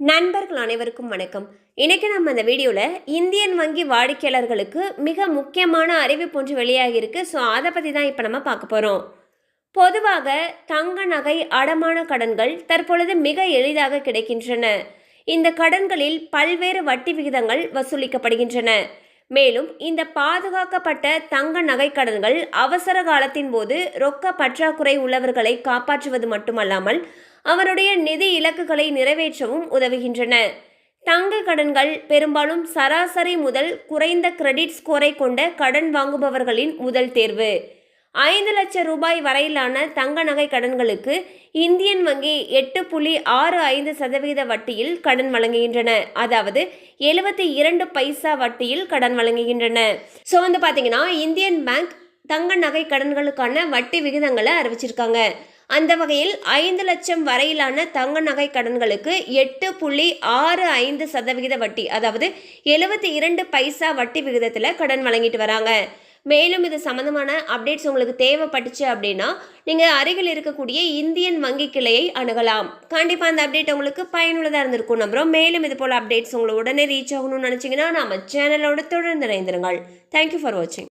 நண்பர்கள் அனைவருக்கும் வணக்கம். இன்றைக்கி நம்ம அந்த வீடியோவில் இந்தியன் வங்கி வாடிக்கையாளர்களுக்கு மிக முக்கியமான அறிவிப்பு ஒன்று வெளியாகியிருக்கு ஸோ அதை பற்றி தான் இப்போ நம்ம பார்க்க போகிறோம் பொதுவாக தங்க நகை அடமான கடன்கள் தற்பொழுது மிக எளிதாக கிடைக்கின்றன. இந்த கடன்களில் பல்வேறு வட்டி விகிதங்கள் வசூலிக்கப்படுகின்றன. மேலும் இந்த பாதுகாக்கப்பட்ட தங்க நகை கடன்கள் அவசர காலத்தின் போது ரொக்க பற்றாக்குறை உள்ளவர்களை காப்பாற்றுவது மட்டுமல்லாமல் அவருடைய நிதி இலக்குகளை நிறைவேற்றவும் உதவுகின்றன. தங்க கடன்கள் பெரும்பாலும் சராசரி முதல் குறைந்த கிரெடிட் ஸ்கோரை கொண்ட கடன் வாங்குபவர்களின் முதல் தேர்வு. ஐந்து லட்சம் ரூபாய் வரையிலான தங்க நகை கடன்களுக்கு இந்தியன் வங்கி எட்டு புள்ளி ஆறு ஐந்து சதவீத வட்டியில் கடன் வழங்குகின்றன. அதாவது எழுபத்தி இரண்டு பைசா வட்டியில் கடன் வழங்குகின்றன. ஸோ வந்து பார்த்தீங்கன்னா இந்தியன் பேங்க் தங்க நகை கடன்களுக்கான வட்டி விகிதங்களை அறிவிச்சிருக்காங்க. அந்த வகையில் ஐந்து லட்சம் வரையிலான தங்க நகை கடன்களுக்கு எட்டு புள்ளி ஆறு ஐந்து சதவிகித வட்டி அதாவது எழுபத்தி இரண்டு பைசா வட்டி விகிதத்தில் கடன் வழங்கிட்டு வராங்க. மேலும் இது சம்மந்தமான அப்டேட்ஸ் உங்களுக்கு தேவைப்பட்டுச்சு அப்படின்னா நீங்கள் அருகில் இருக்கக்கூடிய இந்தியன் வங்கி கிளையை அணுகலாம். கண்டிப்பாக அந்த அப்டேட் உங்களுக்கு பயனுள்ளதாக இருந்திருக்கும். நம்புகிறோம் மேலும் இது போல் அப்டேட்ஸ் உங்களை உடனே ரீச் ஆகணும்னு நினச்சிங்கன்னா நம்ம சேனலோட தொடர்ந்து இணைந்திருங்கள். தேங்க்யூ ஃபார் வாட்சிங்